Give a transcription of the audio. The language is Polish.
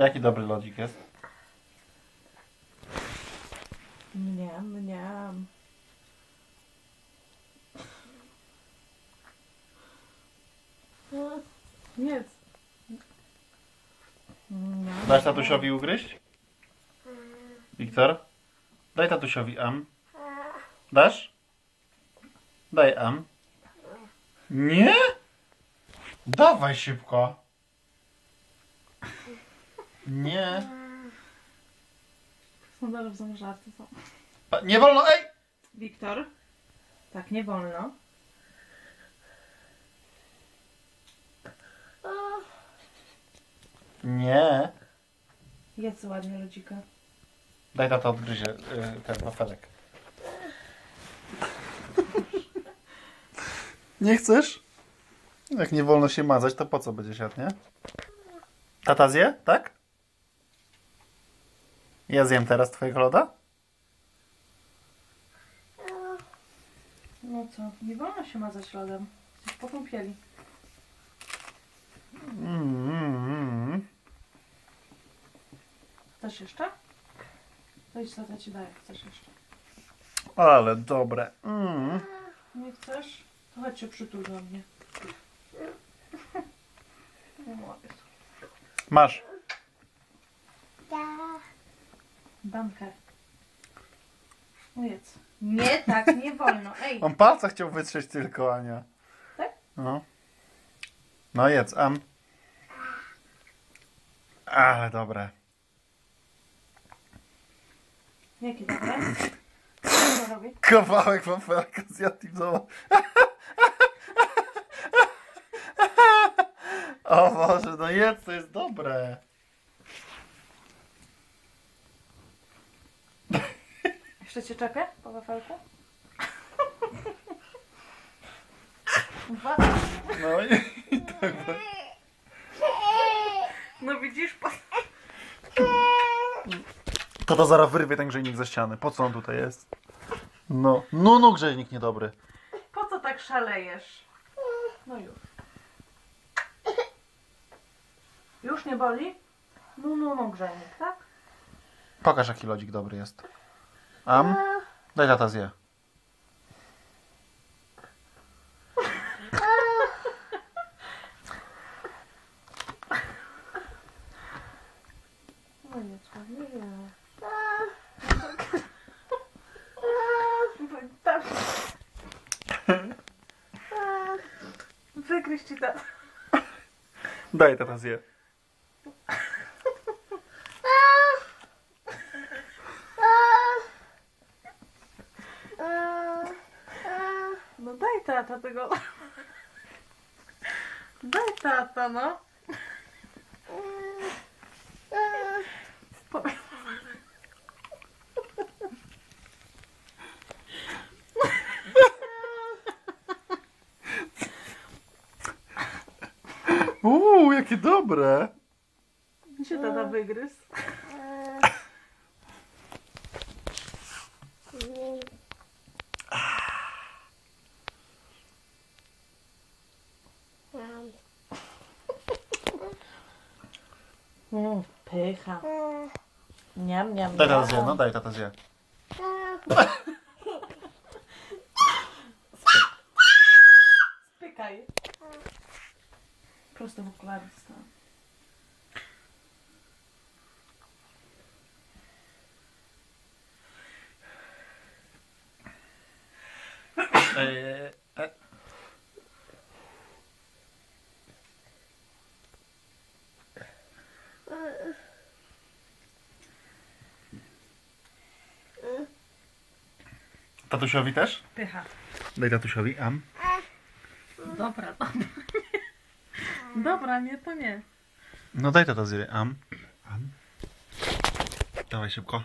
Jaki dobry lodzik jest? Mniam, mniam. Jedz. Mniam, Dasz tatusiowi ugryźć? Wiktor? Daj tatusiowi am. Dasz? Daj am. Nie? Dawaj szybko. Nie. Są dobrze, są żarty. Są. Pa- Nie wolno, ej! Wiktor? Tak, nie wolno. Nie. Jedz ładnie, rodzika. Daj tata odgryzie y, ten wafelek. Nie chcesz? Jak nie wolno się mazać, to po co będzie siadł, nie? Tata zje, tak? Ja zjem teraz twojego loda? No co, nie wolno się mazać lodem. Jesteś po kąpieli. Mm, mm, mm. Chcesz jeszcze? To idź, tata ci daje, chcesz jeszcze. Ale dobre. Mm. Nie chcesz? To chodź się przytul do mnie. Masz. Damkę. O, jedz. Nie, tak, nie wolno. Ej, On palca chciał wytrzeć tylko, Ania. Tak? No. No jedz, am. Ale dobre. jakie dobre? Co to robi? Kawałek wafelka zjadł i zobacz. O Boże, no jedz, to jest dobre. Jeszcze cię czepię po wafelku? Dwa. No i, i tak. No widzisz, po... To to zaraz wyrwie ten grzejnik ze ściany. Po co on tutaj jest? No, no, no grzejnik niedobry. po co tak szalejesz? No już. Już nie boli? No, no, no, grzejnik, tak? Pokaż jaki lodzik dobry jest. Am? Daj tata zje. No nie, ładnie nie. Tak. Wygryź ci tak. Daj tata tego. Daj tata, no. Uuu, jakie dobre. się tata wygryzł. Mm, pycha. Niam, niam, Daj tata zje, no daj tata zje. Spykaj. Prosto w okulary dostałam. Tatusiowi też? Pycha. Daj tatusiowi, am. Dobra, dobra. Dobra, nie, to nie. No daj tata zje, am. Am. Dawaj szybko.